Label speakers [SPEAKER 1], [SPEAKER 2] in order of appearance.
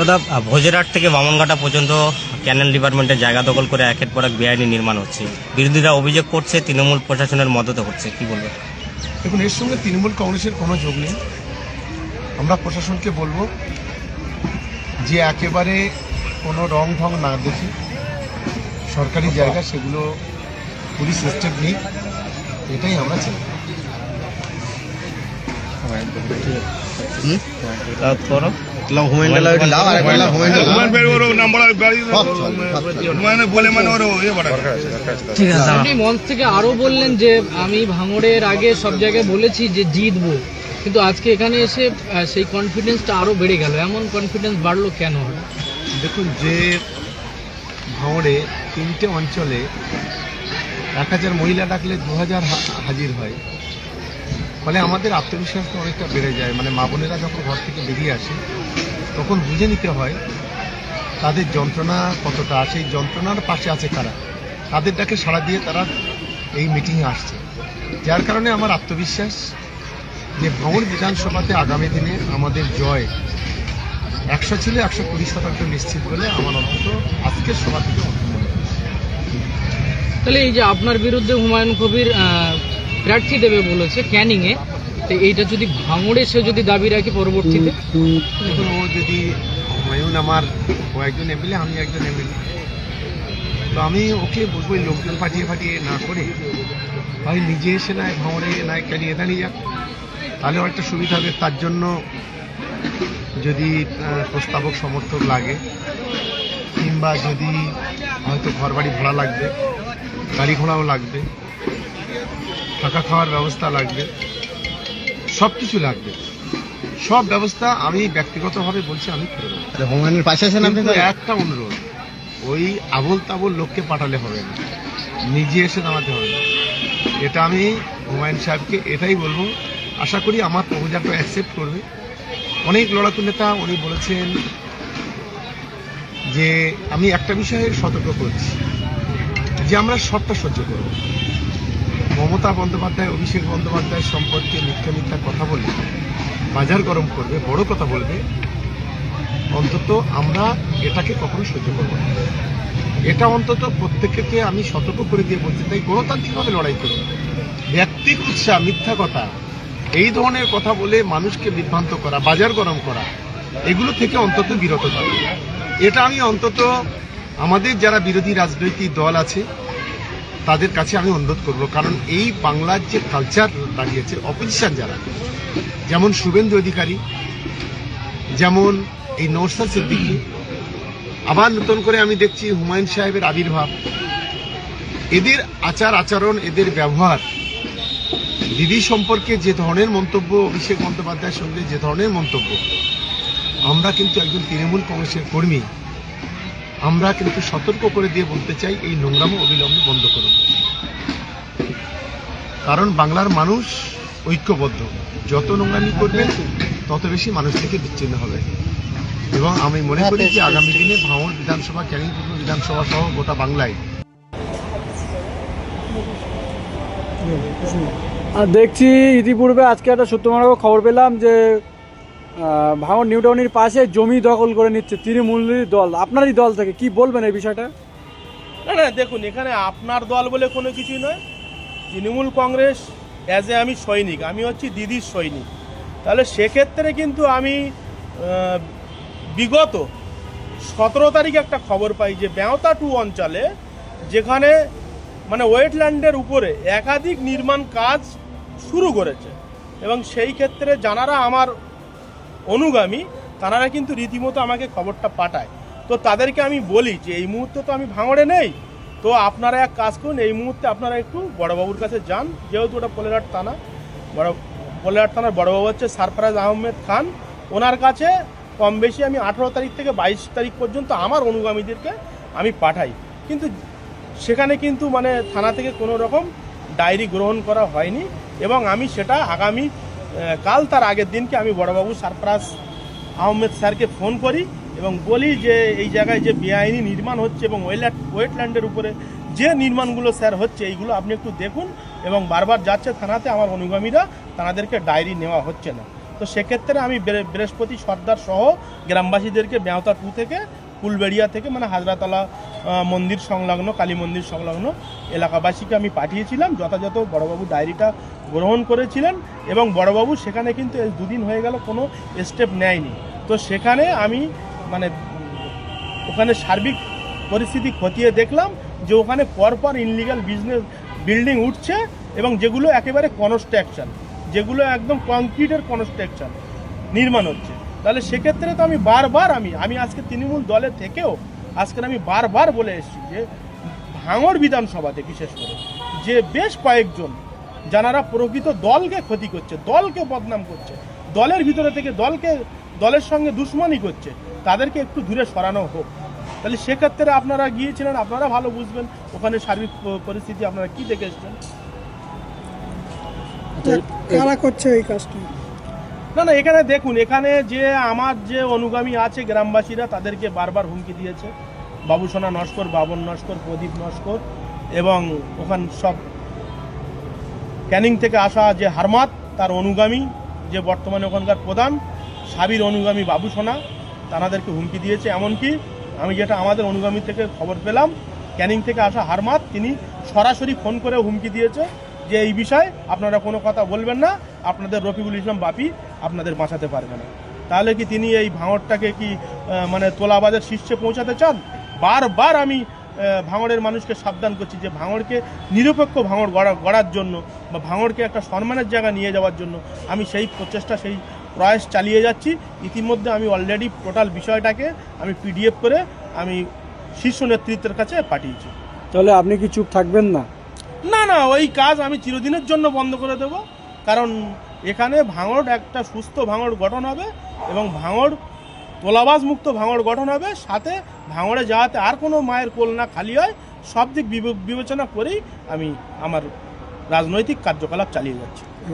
[SPEAKER 1] দাদা ভোজেরহাট থেকে বামনঘাটা পর্যন্ত ক্যানেল ডিপার্টমেন্টের জায়গা দখল করে একের পর এক বেআইনি নির্মাণ হচ্ছে। বিরোধীরা অভিযোগ করছে তৃণমূল প্রশাসনের মদতে করছে কি বলবেন
[SPEAKER 2] দেখুন এর সঙ্গে তৃণমূল কংগ্রেসের কোনো যোগ নেই। আমরা প্রশাসনকে বলব যে একেবারে কোনো রং ঢং না দেখে সরকারি জায়গা সেগুলো পুলিশ স্টেপ নেই এটাই আমরা চাই।
[SPEAKER 3] লাও হুমায়ুন
[SPEAKER 4] আপনি মঞ্চ থেকে আরও বললেন যে আমি ভাঙড়ের আগে সব জায়গায় বলেছি যে জিতবো। কিন্তু আজকে এখানে এসে সেই কনফিডেন্সটা আরও বেড়ে গেল। এমন কনফিডেন্স বাড়লো কেন?
[SPEAKER 2] দেখুন যে ভাঁড়ে তিনটে অঞ্চলে এক হাজার মহিলা ডাকলে দু হাজার হাজির হয় ফলে আমাদের আত্মবিশ্বাসটা অনেকটা বেড়ে যায়। মানে মা বোনেরা যখন ঘর থেকে বেরিয়ে আসে, তখন বুঝে নিতে হয় তাদের যন্ত্রণা কতটা সেই যন্ত্রণার পাশে আছে কারা? তাদের ডাকে সাড়া দিয়ে তারা এই মিটিংয়ে আসছে। যার কারণে আমার আত্মবিশ্বাস যে ভ্রমণ বিধানসভাতে আগামী দিনে আমাদের জয় একশো ছিল, একশো কুড়ি শতাংশ নিশ্চিত বলে আমার অন্তত আজকের সভা থেকে
[SPEAKER 4] তাহলে এই যে আপনার বিরুদ্ধে হুমায়ুন কবির প্রার্থী দেবে বলেছে ক্যানিং এ। তো এইটা যদি ভাঙড়ে সে যদি দাবি রাখে পরবর্তীতে?
[SPEAKER 2] ও যদি হুমায়ুন আমার ও একজন এমএলএ, আমি একজন এমএলএ। তো আমি ওকে বলব লোকজন পাঠিয়ে পাঠিয়ে না করে। ভাই, নিজে এসে নয় ভাঙড়ে নয় ক্যানিয়ে দাঁড়িয়ে যাক। তাহলে একটা সুবিধা হবে। তার জন্য যদি প্রস্তাবক সমর্থক লাগে, কিংবা যদি হয়তো ঘর বাড়ি ভাড়া লাগবে, গাড়ি ঘোড়াও লাগবে থাকা খাওয়ার ব্যবস্থা লাগবে সব কিছু লাগবে। সব ব্যবস্থা আমি ব্যক্তিগতভাবে বলছি আমি করে দেবো।
[SPEAKER 3] পাশে আছেন আপনি
[SPEAKER 2] কিন্তু
[SPEAKER 3] তো
[SPEAKER 2] একটা অনুরোধ ওই আবল তাবল লোককে পাঠালে হবে না। নিজে এসে দাঁড়াতে হবে না। এটা আমি হুমায়ুন সাহেবকে এটাই বলব। আশা করি আমার প্রপোজালটা অ্যাকসেপ্ট করবে। অনেক লড়াকু নেতা উনি বলেছেন যে আমি একটা বিষয়ে সতর্ক করছি যে আমরা সবটা সহ্য করব। মমতা বন্দ্যোপাধ্যায়, অভিষেক বন্দ্যোপাধ্যায় সম্পর্কে মিথ্যা মিথ্যা কথা বলে, বাজার গরম করবে, বড় কথা বলবে, অন্তত আমরা এটাকে কখনো সহ্য করব না। এটা অন্তত প্রত্যেককে আমি সতর্ক করে দিয়ে বলতে চাই গণতান্ত্রিকভাবে লড়াই করুন। ব্যক্তিক উৎসাহ মিথ্যা কথা, এই ধরনের কথা বলে মানুষকে বিভ্রান্ত করা, বাজার গরম করা, এগুলো থেকে অন্তত বিরত থাকবে এটা আমি অন্তত আমাদের যারা বিরোধী রাজনৈতিক দল আছে তাদের কাছে আমি অনুরোধ করব, কারণ এই বাংলার যে কালচার দাঁড়িয়েছে অপোজিশন যারা, যেমন শুভেন্দু অধিকারী, যেমন এই নৌসাদ সিদ্দিকী, আবার নতুন করে আমি দেখছি হুমায়ুন সাহেবের আবির্ভাব। এদের আচার আচরণ, এদের ব্যবহার, দিদি সম্পর্কে যে ধরনের মন্তব্য, অভিষেক বন্দ্যোপাধ্যায়ের সঙ্গে যে ধরনের মন্তব্য, আমরা কিন্তু একজন তৃণমূল কংগ্রেসের কর্মী। আমরা কিন্তু সতর্ক করে দিয়ে বলতে চাই, এই নোংরামো অবিলম্বে বন্ধ করুন। কারণ বাংলার মানুষ ঐক্যবদ্ধ। যত নোংরামি করবেন, তত বেশি মানুষ থেকে বিচ্ছিন্ন হবে। এবং আমি মনে করি যে আগামী দিনে ভাঙড় বিধানসভা ক্যানিংপুর বিধানসভা সহ গোটা বাংলায়
[SPEAKER 5] আর দেখছি ইতিপূর্বে আজকে একটা সত্যমার্গ খবর পেলাম যে ভাঙড় নিউটাউনির পাশে জমি দখল করে নিচ্ছে তৃণমূলের দল। আপনারই দল থেকে কি বলবেন এই বিষয়টা?
[SPEAKER 6] না না, দেখুন, এখানে আপনার দল বলে কোনো কিছুই নয়। তৃণমূল কংগ্রেস অ্যাজ এ আমি সৈনিক, আমি হচ্ছি দিদির সৈনিক। তাহলে সেক্ষেত্রে কিন্তু আমি বিগত সতেরো তারিখে একটা খবর পাই যে বেঁওতা টু অঞ্চলে যেখানে মানে ওয়েটল্যান্ডের উপরে একাধিক নির্মাণ কাজ শুরু করেছে। এবং সেই ক্ষেত্রে জানারা আমার অনুগামী, তারা কিন্তু রীতিমতো আমাকে খবরটা পাঠায়। তো তাদেরকে আমি বলি যে, এই মুহূর্তে তো আমি ভাঙড়ে নেই। তো আপনারা এক কাজ করুন, এই মুহূর্তে আপনারা একটু বড়বাবুর কাছে যান। যেহেতু ওটা পোলেরহাট থানা, বড় পোলেরহাট থানার বড়বাবু হচ্ছে সারফরাজ আহমেদ খান। ওনার কাছে কম বেশি আমি আঠেরো তারিখ থেকে বাইশ তারিখ পর্যন্ত আমার অনুগামীদেরকে আমি পাঠাই। কিন্তু সেখানে কিন্তু মানে থানা থেকে কোনো রকম ডায়েরি গ্রহণ করা হয়নি এবং আমি সেটা আগামী কাল তার আগের দিনকে আমি বড়বাবু সারফরাজ আহমেদ স্যারকে ফোন করি এবং বলি যে এই জায়গায় যে বেআইনি নির্মাণ হচ্ছে এবং ওয়েল্যাট ওয়েটল্যান্ডের উপরে যে নির্মাণগুলো স্যার হচ্ছে, এইগুলো আপনি একটু দেখুন এবং বারবার যাচ্ছে থানাতে, আমার অনুগামীরা তাদেরকে ডায়েরি নেওয়া হচ্ছে না। তো সেক্ষেত্রে আমি বৃহ- বৃহস্পতি সর্দার সহ গ্রামবাসীদেরকে বেঁওতা টু থেকে ফুলবেড়িয়া থেকে মানে হাজরাতলা মন্দির সংলগ্ন, কালী মন্দির সংলগ্ন এলাকাবাসীকে আমি পাঠিয়েছিলাম। যথাযথ বড়বাবু ডায়েরিটা গ্রহণ করেছিলেন এবং বড়বাবু সেখানে কিন্তু দুদিন হয়ে গেল, কোনো স্টেপ নেয়নি। তো সেখানে আমি মানে ওখানে সার্বিক পরিস্থিতি খতিয়ে দেখলাম যে ওখানে পরপর ইনলিগাল বিজনেস বিল্ডিং উঠছে এবং যেগুলো একেবারে কনস্ট্রাকশন যেগুলো একদম কংক্রিটের কনস্ট্রাকশন নির্মাণ হচ্ছে। তাহলে সেক্ষেত্রে তো আমি বারবার আমি আমি আজকে তৃণমূল দলের থেকেও আজকে আমি বারবার বলে এসেছি যে ভাঙড় বিধানসভাতে বিশেষ করে যে বেশ কয়েকজন যারা প্রকৃত দলকে ক্ষতি করছে, দলকে বদনাম করছে, দলের ভিতরে থেকে দলকে, দলের সঙ্গে দুশ্মনী করছে, তাদেরকে একটু দূরে সরানো হোক। তাহলে সেক্ষেত্রে আপনারা গিয়েছিলেন, আপনারা ভালো বুঝবেন, ওখানে সার্বিক পরিস্থিতি আপনারা কি দেখে এসছেন?
[SPEAKER 7] কারা করছে এই কাজটা?
[SPEAKER 6] না না, এখানে দেখুন, এখানে যে আমার যে অনুগামী আছে গ্রামবাসীরা, তাদেরকে বারবার হুমকি দিয়েছে। বাবুসোনা নস্কর, বাবন নস্কর, প্রদীপ নস্কর এবং ওখান সব ক্যানিং থেকে আসা যে হারমাত, তার অনুগামী, যে বর্তমানে ওখানকার প্রধান, সাবির অনুগামী বাবুসোনা, তানাদেরকে হুমকি দিয়েছে। এমনকি আমি যেটা আমাদের অনুগামী থেকে খবর পেলাম, ক্যানিং থেকে আসা হারমাত, তিনি সরাসরি ফোন করে হুমকি দিয়েছে যে এই বিষয়ে আপনারা কোনো কথা বলবেন না। আপনাদের রফিকুল ইসলাম বাপি আপনাদের বাঁচাতে পারবে না। তাহলে কি তিনি এই ভাঙড়টাকে কি মানে তোলাবাদের শীর্ষে পৌঁছাতে চান? বারবার আমি ভাঙড়ের মানুষকে সাবধান করছি যে ভাঙড়কে নিরপেক্ষ ভাঙড় গড়া গড়ার জন্য বা ভাঙড়কে একটা সম্মানের জায়গা নিয়ে যাওয়ার জন্য আমি সেই প্রচেষ্টা সেই প্রয়াস চালিয়ে যাচ্ছি। ইতিমধ্যে আমি অলরেডি টোটাল বিষয়টাকে আমি পিডিএফ করে আমি শীর্ষ নেতৃত্বের কাছে পাঠিয়েছি।
[SPEAKER 5] তাহলে আপনি কি চুপ থাকবেন না?
[SPEAKER 6] না না ওই কাজ আমি চিরদিনের জন্য বন্ধ করে দেব। কারণ এখানে ভাঙড় একটা সুস্থ ভাঙড় গঠন হবে এবং ভাঙড় তোলাবাজ মুক্ত ভাঙড় গঠন হবে। সাথে ভাঙড়ে যাওয়াতে আর কোনো মায়ের কোল না খালি হয়। সব দিক বিবে- বিবেচনা করেই আমি আমার রাজনৈতিক কার্যকলাপ চালিয়ে যাচ্ছি।